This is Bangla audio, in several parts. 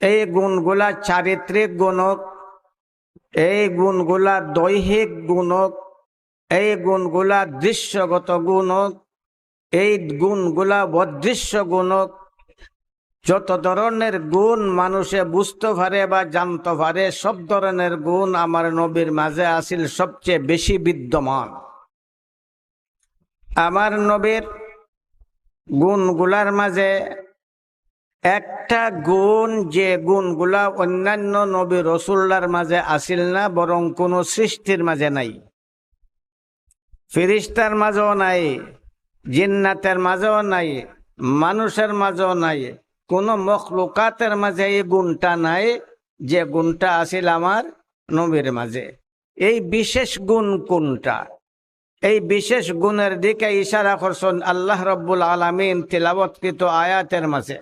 এই গুণগুলা চারিত্রিক গুণক, এই গুণগুলা দৈহিক গুণক, এই গুণগুলা দৃশ্যগত গুণক, এই গুণগুলা অদৃশ্য গুণক। যত ধরনের গুণ মানুষে বুঝতে পারে বা জানতে পারে, সব ধরনের গুণ আমার নবীর মাঝে আসিল সবচেয়ে বেশি বিদ্যমান। আমার নবীর গুণগুলার মাঝে একটা গুণ যে গুণগুলা অন্যান্য নবী রসুল্লার মাঝে আসিল না, বরং কোনো সৃষ্টির মাঝে নাই। ফিরিস্তার মাঝেও নাই, জিন্নাতের মাঝেও নাই, মানুষের মাঝেও নাই, কোন মখলুকাতের মাঝে এই গুণটা নাই যে গুণটা আসিল আমার নবীর মাঝে। এই বিশেষ গুণ কোনটা? এই বিশেষ গুণের দিকে ইশারা করছেন আল্লাহ রব্বুল আলমিন তিলাবৎকৃত আয়াতের মাঝে।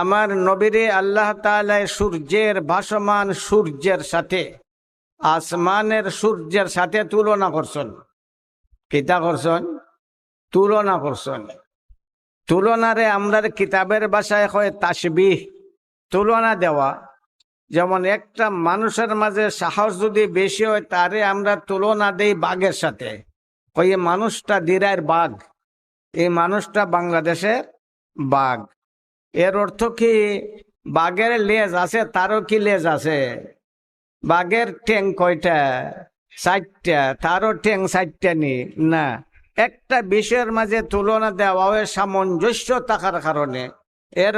আমার নবীরে আল্লাহ তালায় সূর্যের ভাসমান সূর্যের সাথে, আসমানের সূর্যের সাথে তুলনা করছেন। কিতা করছেন? তুলনা করছেন। তুলনারে আমরা কিতাবের ভাষায় হয় তাসবিহ, তুলনা দেওয়া। যেমন একটা মানুষের মাঝে সাহস যদি বেশি হয়, তারে আমরা তুলনা দেই বাঘের সাথে। ওই মানুষটা দিরার বাঘ, এই মানুষটা বাংলাদেশের বাঘ। এর অর্থ কি? বাঘের লেজ আছে, তারও কি লেজ আছে? বাঘের ঠ্যাং কয়টা? চারটা। তারও ঠ্যাং চারটা নি? না। একটা বিষয়ের মাঝে তুলনা দেওয়া হয় সামঞ্জস্য থাকার কারণে। এর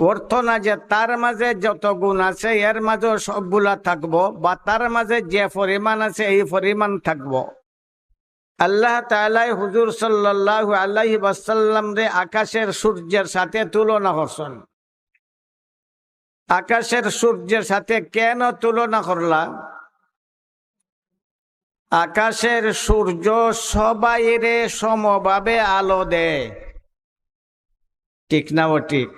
অর্থ না যে তার মাঝে যত গুণ আছে, এর মাঝেও সবগুলা থাকব, বা তার মাঝে যে পরিমাণ আছে, এই পরিমাণ থাকব। আল্লাহ তালাই হুজুর সাল্লাহ আল্লাহি বাসাল্লাম রে আকাশের সূর্যের সাথে তুলনা করছেন। আকাশের সূর্যের সাথে কেন তুলনা করলাম আকাশের সূর্য সবাইরে সমভাবে আলো দেয়। ঠিক না ও ঠিক?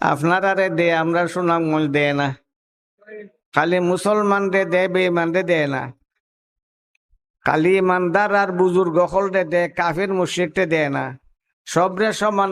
আপনারারে দে আমরা সুনাম দেয় না। খালি মুসলমান রে দে বেমান রে দেয় না। খালি ইমানদার আর বুজুর্গ হলটে দে কাফির মুশিকতে দেয় না। সবরে সমান